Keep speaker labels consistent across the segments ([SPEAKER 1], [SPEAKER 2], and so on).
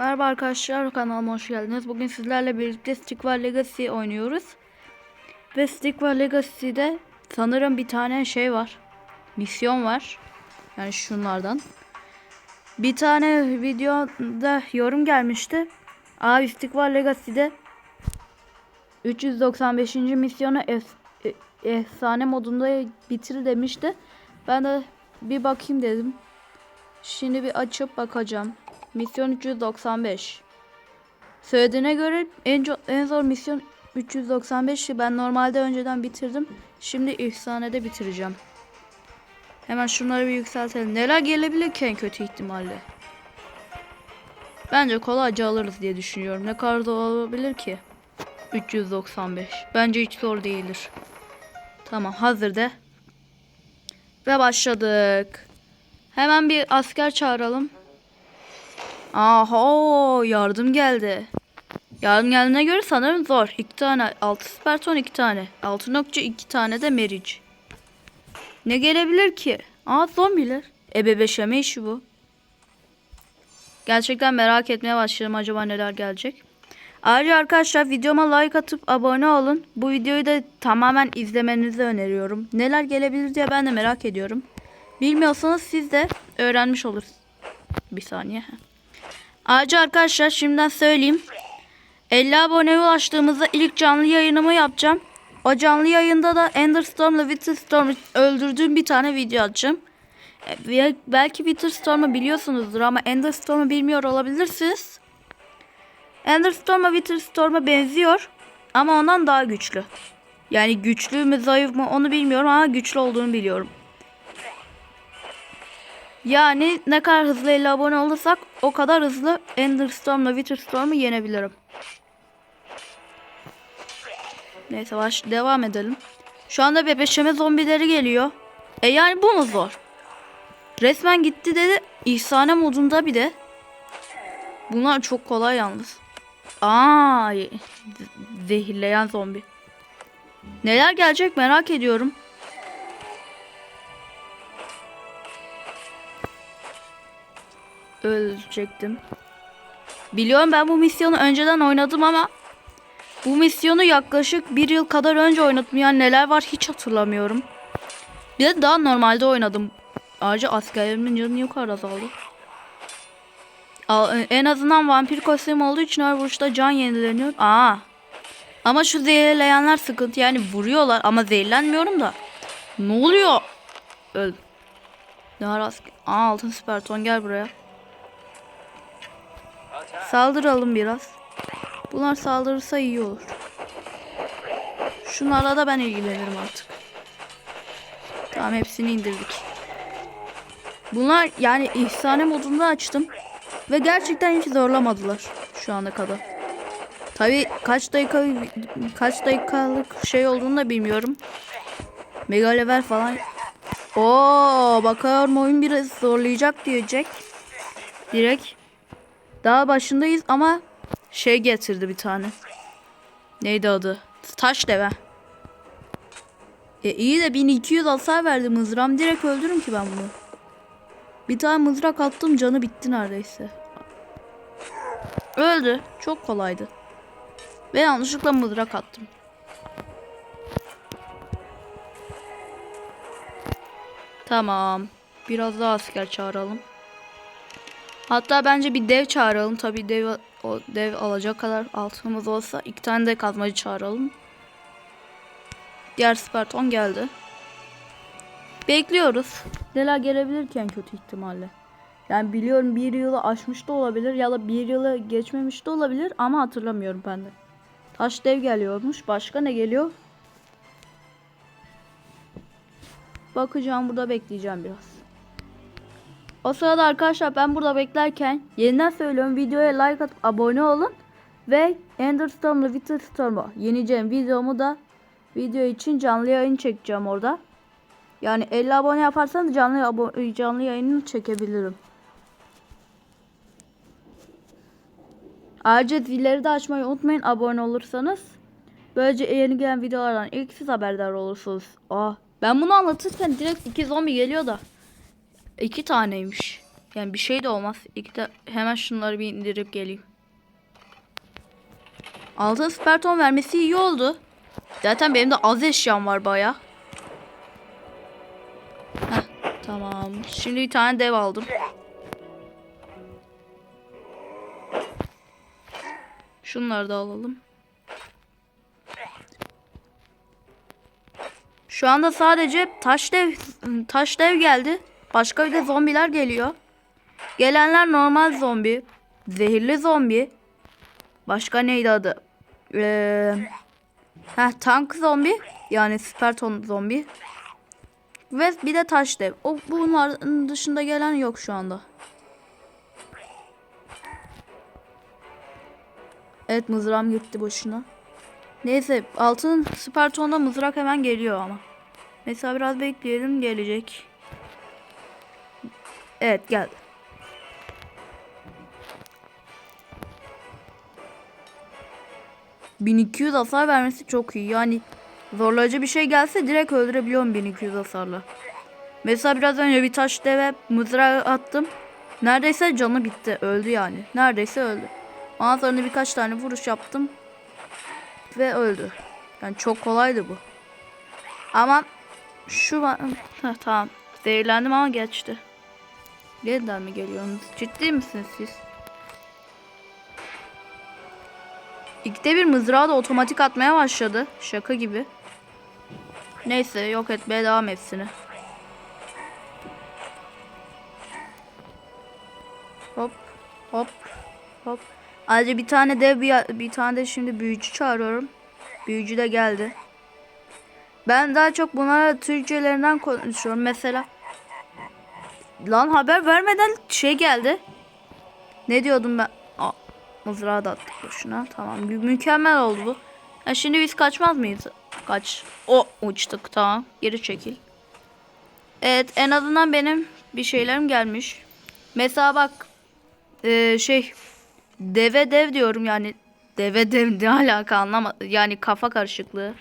[SPEAKER 1] Merhaba arkadaşlar kanalıma hoş geldiniz. Bugün sizlerle birlikte Stickvar Legacy oynuyoruz. Ve Stickvar Legacy'de sanırım bir tane şey var. Misyon var. Yani şunlardan. Bir tane videoda yorum gelmişti. Abi Stickvar Legacy'de 395. misyonu es- e- efsane modunda bitir demişti. Ben de bir bakayım dedim. Şimdi bir açıp bakacağım. Misyon 395. Söylediğine göre en, en zor misyon 395'ti. Ben normalde önceden bitirdim. Şimdi efsanede bitireceğim. Hemen şunları bir yükseltelim. Neler gelebilir ki en kötü ihtimalle? Bence kolayca alırız diye düşünüyorum. Ne kadar zor olabilir ki? 395. Bence hiç zor değildir. Tamam hazır de. Ve başladık. Hemen bir asker çağıralım. Aha yardım geldi. Yardım geldiğine göre sanırım zor. İki tane altı sperton iki tane. Altı nokta iki tane de meriç. Ne gelebilir ki? Aa zombiler. Ebebeşeme işi bu. Gerçekten merak etmeye başladım acaba neler gelecek. Ayrıca arkadaşlar videoma like atıp abone olun. Bu videoyu da tamamen izlemenizi öneriyorum. Neler gelebilir diye ben de merak ediyorum. Bilmiyorsanız siz de öğrenmiş olursunuz. Bir saniye. Ayrıca arkadaşlar şimdiden söyleyeyim. 50 aboneye ulaştığımızda ilk canlı yayınımı yapacağım. O canlı yayında da Enderstorm'la Witterstorm'u öldürdüğüm bir tane video atacağım. E, Belki Witterstorm'u biliyorsunuzdur ama Enderstorm'u bilmiyor olabilirsiniz. Enderstorm'a Witterstorm'a benziyor ama ondan daha güçlü. Yani güçlü mü zayıf mı onu bilmiyorum ama güçlü olduğunu biliyorum. Yani ne kadar hızlı 50 abone olursak o kadar hızlı Enderstorm'la Witterstorm'u yenebilirim. Neyse baş devam edelim. Şu anda bebeşeme zombileri geliyor. E yani bu mu zor? Resmen gitti dedi. İhsane modunda bir de. Bunlar çok kolay yalnız. Aa, ze- zehirleyen zombi. Neler gelecek merak ediyorum. Ölecektim. Biliyorum ben bu misyonu önceden oynadım ama bu misyonu yaklaşık bir yıl kadar önce oynadım. Yani neler var hiç hatırlamıyorum. Bir de daha normalde oynadım. Ayrıca askerlerimin canı yukarı azaldı. Al- En azından vampir kostüm olduğu için her vuruşta can yenileniyor. Aa. Ama şu zehirleyenler sıkıntı. Yani vuruyorlar ama zehirlenmiyorum da. Ne oluyor? Öl. Ne asker? Aa altın sperton gel buraya. Saldıralım biraz. Bunlar saldırırsa iyi olur. Şunlarla da ben ilgilenirim artık. Tamam hepsini indirdik. Bunlar yani ihsane modunda açtım. Ve gerçekten hiç zorlamadılar şu ana kadar. Tabi kaç dakika kaç dakikalık şey olduğunu da bilmiyorum. Mega level falan. Oo bakıyorum oyun biraz zorlayacak diyecek. Direkt. Daha başındayız ama şey getirdi bir tane. Neydi adı? Taş deve. E iyi de 1200 hasar verdi mızrağım. Direkt öldürürüm ki ben bunu. Bir tane mızrak attım canı bitti neredeyse. Öldü. Çok kolaydı. Ve yanlışlıkla mızrak attım. Tamam. Biraz daha asker çağıralım. Hatta bence bir dev çağıralım. Tabii dev o dev alacak kadar altınımız olsa iki tane de kazmacı çağıralım. Diğer Sparton geldi. Bekliyoruz. Neler gelebilir ki en kötü ihtimalle. Yani biliyorum bir yılı aşmış da olabilir ya da bir yılı geçmemiş de olabilir ama hatırlamıyorum ben de. Taş dev geliyormuş. Başka ne geliyor? Bakacağım burada bekleyeceğim biraz. O sırada arkadaşlar ben burada beklerken yeniden söylüyorum videoya like atıp abone olun. Ve Enderstorm'la Witterstorm'u yeneceğim videomu da video için canlı yayın çekeceğim orada. Yani 50 abone yaparsanız canlı canlı yayını çekebilirim. Ayrıca zilleri de açmayı unutmayın abone olursanız. Böylece yeni gelen videolardan ilk siz haberdar olursunuz. Ah, ben bunu anlatırken direkt iki zombi geliyor da. İki taneymiş. Yani bir şey de olmaz. İlk de hemen şunları bir indirip geleyim. Altın sperton vermesi iyi oldu. Zaten benim de az eşyam var baya. Tamam. Şimdi bir tane dev aldım. Şunları da alalım. Şu anda sadece taş dev taş dev geldi. Başka bir de zombiler geliyor. Gelenler normal zombi, zehirli zombi. Başka neydi adı? Ee, heh, tank zombi yani sperton zombi. Ve bir de taş dev. O bunların dışında gelen yok şu anda. Evet mızrağım gitti boşuna. Neyse altın spertonda mızrak hemen geliyor ama. Mesela biraz bekleyelim gelecek. Evet geldi. ...1200 hasar vermesi çok iyi. Yani zorlayıcı bir şey gelse direkt öldürebiliyorum 1200 hasarla. Mesela biraz önce bir taş deve mızrağı attım. Neredeyse canı bitti. Öldü yani. Neredeyse öldü. Ondan sonra birkaç tane vuruş yaptım. Ve öldü. Yani çok kolaydı bu. Ama şu. Heh, tamam. Zehirlendim ama geçti. Yeniden mi geliyorsunuz? Ciddi misiniz siz? İkide bir mızrağı da otomatik atmaya başladı. Şaka gibi. Neyse yok etmeye devam hepsini. Hop hop hop. Ayrıca bir tane dev bir, bir tane de şimdi büyücü çağırıyorum. Büyücü de geldi. Ben daha çok bunlara Türkçelerinden konuşuyorum. Mesela Lan haber vermeden şey geldi. Ne diyordum ben? Aa, mızrağı da attık boşuna. Tamam. Mü- mükemmel oldu bu. Ya şimdi biz kaçmaz mıyız? Kaç. O uçtuk tamam. Geri çekil. Evet en azından benim bir şeylerim gelmiş. Mesela bak ee, şey deve dev diyorum yani deve dev ne alaka anlama yani kafa karışıklığı.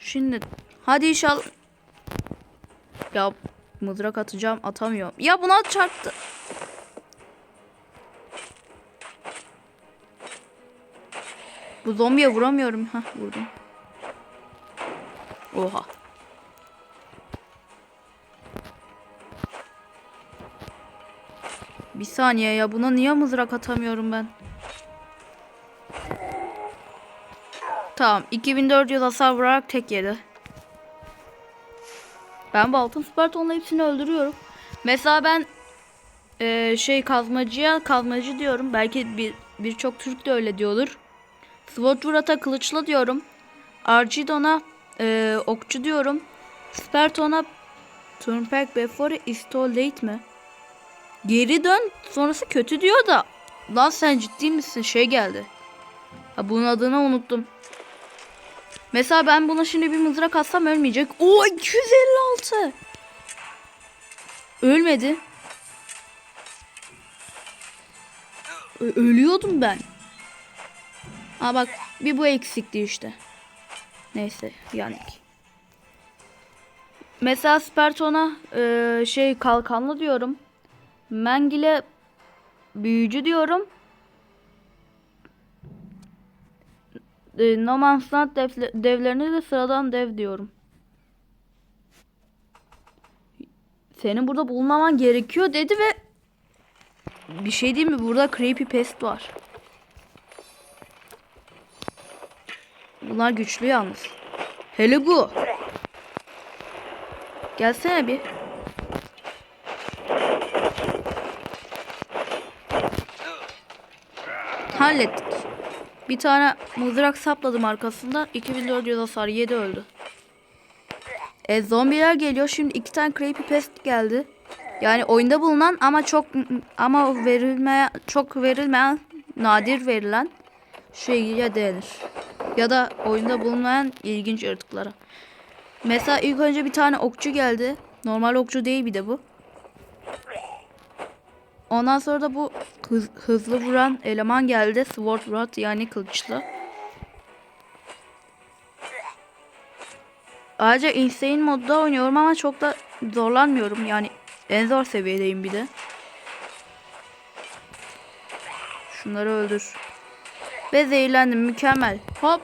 [SPEAKER 1] Şimdi hadi inşallah ya mızrak atacağım atamıyorum. Ya buna çarptı. Bu zombiye vuramıyorum. Hah vurdum. Oha. Bir saniye ya buna niye mızrak atamıyorum ben? Tamam 2400 hasar vurarak tek yedi. Ben bu altın Sparton'la hepsini öldürüyorum. Mesela ben eee, şey kazmacıya kazmacı diyorum. Belki bir birçok Türk de öyle diyordur. Swordward'a kılıçlı diyorum. Archidon'a eee, okçu diyorum. Sparton'a turn back before is too late mi? Geri dön sonrası kötü diyor da. Lan sen ciddi misin? Şey geldi. Ha, bunun adını unuttum. Mesela ben buna şimdi bir mızrak atsam ölmeyecek. Oo 256. Ölmedi. Ö- ölüyordum ben. Ha bak bir bu eksikti işte. Neyse yandık. Mesela Sparton'a e, şey kalkanlı diyorum. Mengil'e büyücü diyorum. E, No Man's Land devle- devlerine de sıradan dev diyorum. Senin burada bulunmaman gerekiyor dedi ve bir şey değil mi? Burada creepy pest var. Bunlar güçlü yalnız. Hele bu. Gelsene bir. Hallettik. Bir tane mızrak sapladım arkasından. 2400 hasar 7 öldü. E zombiler geliyor. Şimdi iki tane creepy pest geldi. Yani oyunda bulunan ama çok ama verilmeyen çok verilmeyen nadir verilen şeye denir. Ya da oyunda bulunmayan ilginç yaratıklara. Mesela ilk önce bir tane okçu geldi. Normal okçu değil bir de bu. Ondan sonra da bu hız, hızlı vuran eleman geldi. Sword Rat yani kılıçlı. Ayrıca Insane modda oynuyorum ama çok da zorlanmıyorum. Yani en zor seviyedeyim bir de. Şunları öldür. Ve zehirlendim. Mükemmel. Hop.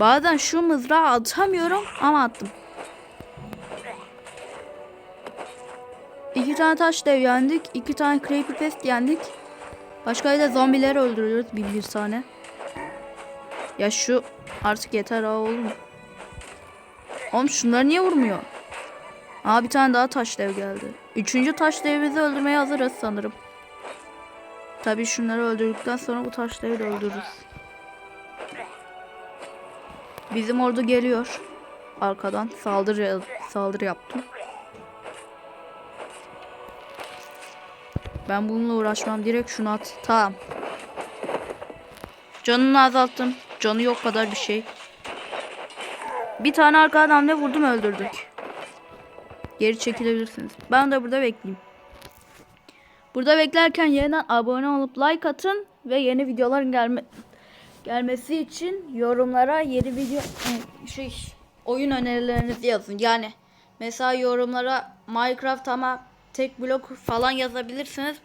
[SPEAKER 1] Bazen şu mızrağı atamıyorum ama attım. İki tane taş dev yendik. iki tane creeper pest yendik. Başka da zombileri öldürüyoruz bir, bir tane. Ya şu artık yeter ha oğlum. Oğlum şunları niye vurmuyor? Aa bir tane daha taş dev geldi. Üçüncü taş devimizi öldürmeye hazırız sanırım. Tabii şunları öldürdükten sonra bu taş devi de öldürürüz. Bizim ordu geliyor. Arkadan saldırı saldırı yaptım. Ben bununla uğraşmam. Direkt şunu at. Tamam. Canını azalttım. Canı yok kadar bir şey. Bir tane arkadan hamle vurdum öldürdük. Geri çekilebilirsiniz. Ben de burada bekleyeyim. Burada beklerken yeniden abone olup like atın ve yeni videoların gelme gelmesi için yorumlara yeni video şey oyun önerilerinizi yazın. Yani mesela yorumlara Minecraft ama tek blok falan yazabilirsiniz.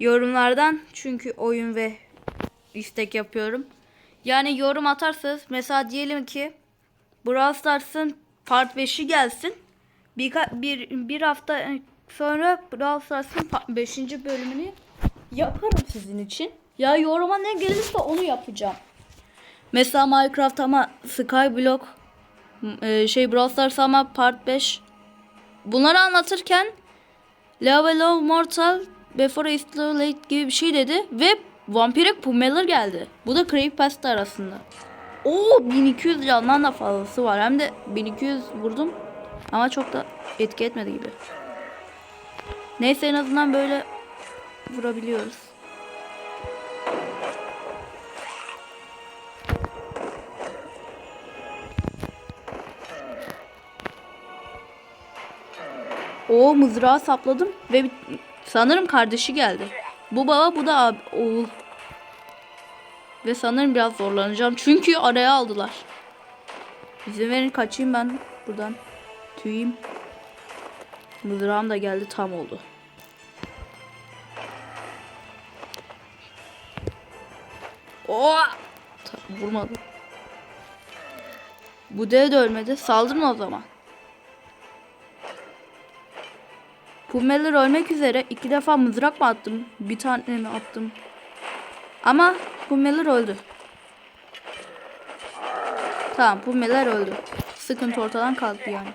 [SPEAKER 1] Yorumlardan çünkü oyun ve istek yapıyorum. Yani yorum atarsanız mesela diyelim ki Brawl Stars'ın part 5'i gelsin. Bir, bir, bir hafta sonra Brawl Stars'ın 5. bölümünü yaparım sizin için. Ya yoruma ne gelirse onu yapacağım. Mesela Minecraft ama Skyblock e, şey Brawl Stars ama part 5 bunları anlatırken Level of Mortal Before It's Too Late gibi bir şey dedi ve Vampiric Pumeler geldi. Bu da Creepypasta arasında. Oo 1200 candan da fazlası var. Hem de 1200 vurdum. Ama çok da etki etmedi gibi. Neyse en azından böyle vurabiliyoruz. O mızrağı sapladım ve sanırım kardeşi geldi. Bu baba bu da abi, oğul. Ve sanırım biraz zorlanacağım çünkü araya aldılar. İzin verin kaçayım ben buradan. Tüyeyim. Mızrağım da geldi tam oldu. Oo! Ta- Vurmadı. Bu dev de ölmedi. Saldırın o zaman. Pummeler ölmek üzere. iki defa mızrak mı attım? Bir tane mi attım? Ama Pummeler öldü. Tamam Pummeler öldü. Sıkıntı ortadan kalktı yani.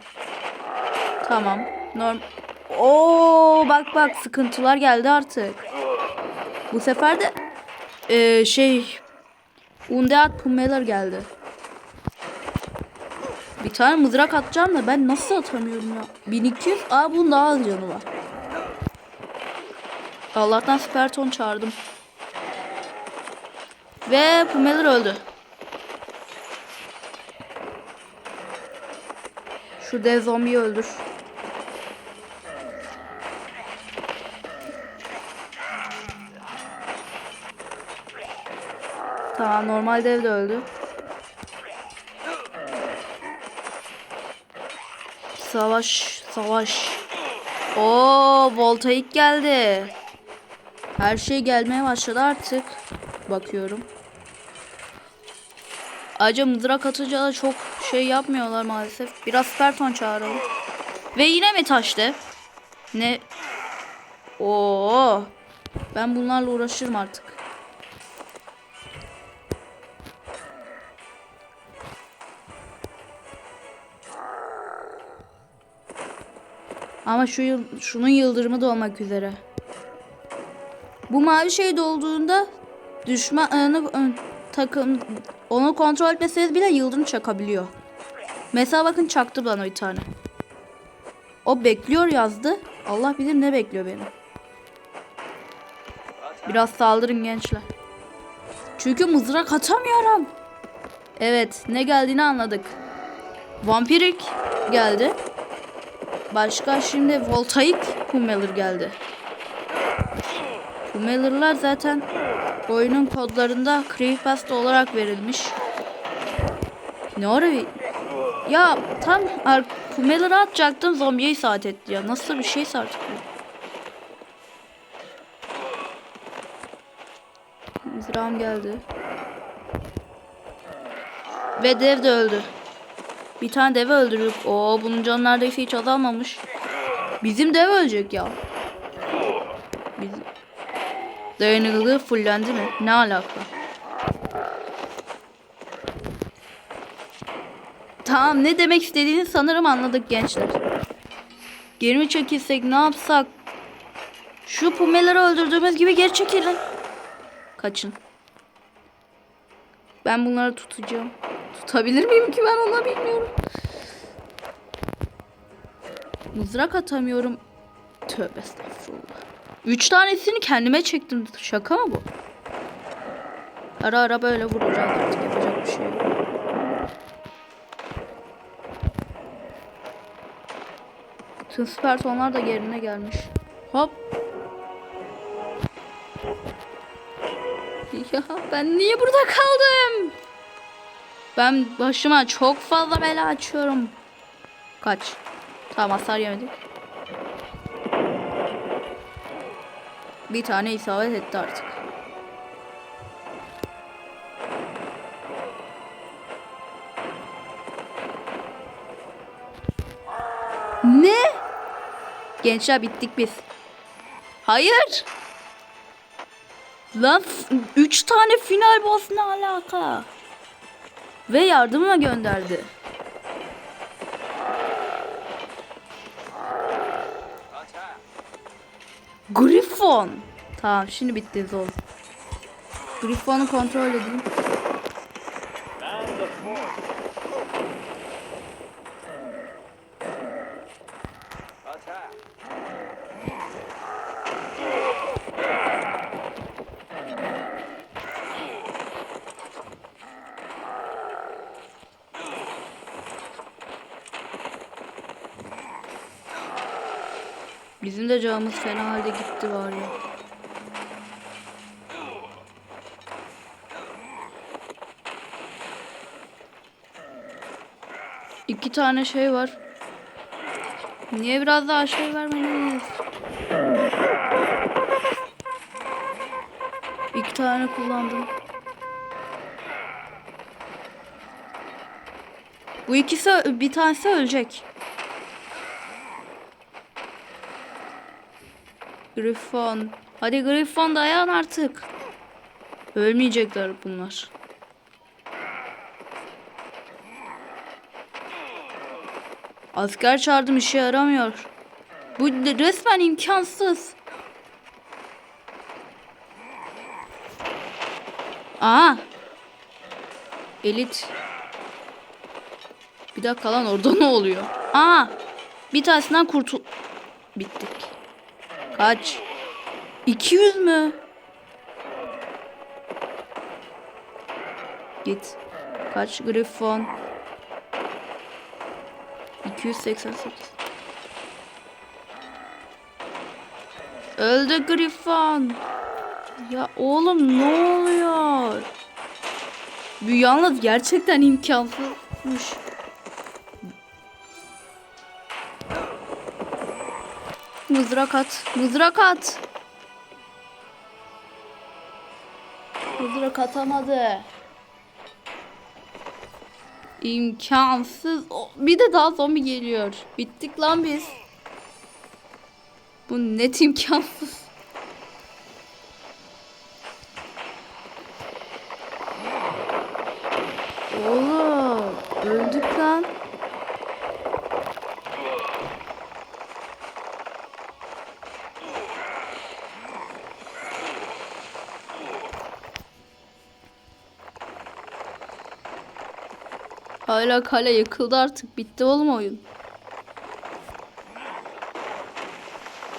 [SPEAKER 1] Tamam. Norm Oo bak bak sıkıntılar geldi artık. Bu sefer de eee, şey Undead Pummeler geldi. Tane mızrak atacağım da ben nasıl atamıyorum ya? 1200. Aa bunun daha az canı var. Allah'tan Sperton çağırdım. Ve Pumeler öldü. Şu dev zombiyi öldür. Tamam normal dev de öldü. Savaş, savaş. Oo, voltaik geldi. Her şey gelmeye başladı artık. Bakıyorum. Ayrıca mızrak atınca çok şey yapmıyorlar maalesef. Biraz Sperton çağıralım. Ve yine mi taştı? Ne? Oo. Ben bunlarla uğraşırım artık. Ama şu yıl, şunun yıldırımı da olmak üzere. Bu mavi şey dolduğunda düşmanı takım onu kontrol etmeseniz bile yıldırım çakabiliyor. Mesela bakın çaktı bana bir tane. O bekliyor yazdı. Allah bilir ne bekliyor beni. Biraz saldırın gençler. Çünkü mızrak atamıyorum. Evet ne geldiğini anladık. Vampirik geldi. Başka şimdi voltaik Pummeler geldi. Pummeler'lar zaten oyunun kodlarında Creepypasta olarak verilmiş. Ne ara Ya tam Pummeler'ı atacaktım zombiye isabet etti ya. Nasıl bir şeyse artık bu. Geldi. Ve dev de öldü. Bir tane dev öldürdük. Oo bunun canı neredeyse hiç azalmamış. Bizim dev ölecek ya. Bizim... Dayanıklılığı fullendi mi? Ne alaka? Tamam ne demek istediğini sanırım anladık gençler. Geri mi çekilsek ne yapsak? Şu pumeleri öldürdüğümüz gibi geri çekilin. Kaçın. Ben bunları tutacağım. Tutabilir miyim ki ben onu bilmiyorum. Mızrak atamıyorum. Tövbe estağfurullah. Üç tanesini kendime çektim. Şaka mı bu? Ara ara böyle vuracağız artık yapacak bir şey yok. Tüm süper sonlar da yerine gelmiş. Hop. Ya ben niye burada kaldım? Ben başıma çok fazla bela açıyorum. Kaç. Tamam hasar yemedik. Bir tane isabet etti artık. Ne? Gençler bittik biz. Hayır. Lan 3 tane final boss ne alaka? Ve yardıma gönderdi. Griffon. Tamam şimdi bitti zor. Griffon'u kontrol edeyim. Canımız fena halde gitti var ya. İki tane şey var. Niye biraz daha şey vermeliyiz? İki tane kullandım. Bu ikisi bir tanesi ölecek. Griffon. Hadi Griffon dayan artık. Ölmeyecekler bunlar. Asker çağırdım işe yaramıyor. Bu resmen imkansız. Aa. Elit. Bir dakika lan orada ne oluyor? Aa. Bir tanesinden kurtul... Bittik. Kaç? 200 mü? Git. Kaç Griffon? 288. Öldü Griffon. Ya oğlum ne oluyor? Bu yalnız gerçekten imkansızmış. Mızrak at. Mızrak at. Mızrak atamadı. İmkansız. Bir de daha zombi geliyor. Bittik lan biz. Bu net imkansız. Oğlum öldük lan. Hala kale yıkıldı artık. Bitti oğlum oyun.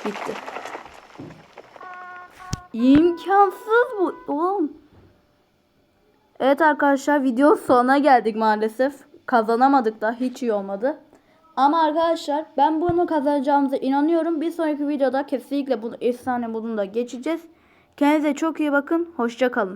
[SPEAKER 1] Bitti. İmkansız bu oğlum. Evet arkadaşlar video sonuna geldik maalesef. Kazanamadık da hiç iyi olmadı. Ama arkadaşlar ben bunu kazanacağımıza inanıyorum. Bir sonraki videoda kesinlikle bunu efsane modunda geçeceğiz. Kendinize çok iyi bakın. Hoşça kalın.